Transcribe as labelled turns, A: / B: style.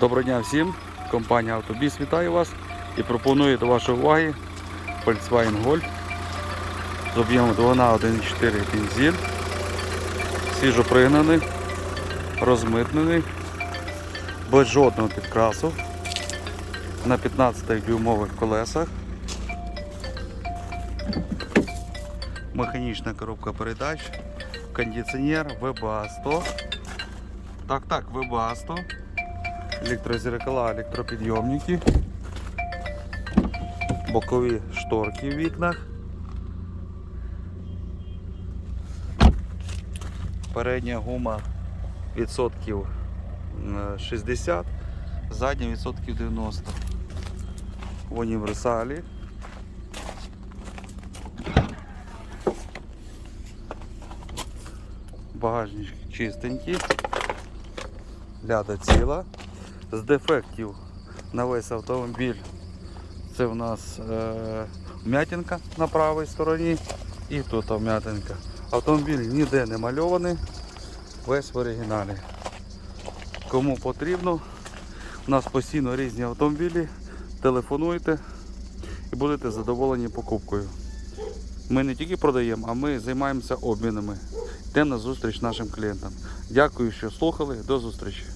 A: Доброго дня всім. Компанія Автобіс вітає вас і пропонує до вашої уваги Volkswagen Golf з об'ємом двигуна 1.4 бензин, свіжопригнаний, розмитнений, без жодного підкрасу на 15 дюймових колесах. Механічна коробка передач, кондиціонер VBA 100. Так, так, VBA 100 електрозеркала, електропідйомники, бокові шторки в вікнах. Передня гума відсотків е, 60, задня відсотків 90. В універсалі. Багажник чистенький, ляда ціла з дефектів на весь автомобіль. Це в нас е, вмятинка на правій стороні і тут вмятинка. Автомобіль ніде не мальований, весь в оригіналі. Кому потрібно, у нас постійно різні автомобілі, телефонуйте і будете задоволені покупкою. Ми не тільки продаємо, а ми займаємося обмінами. Йдемо на зустріч нашим клієнтам. Дякую, що слухали. До зустрічі.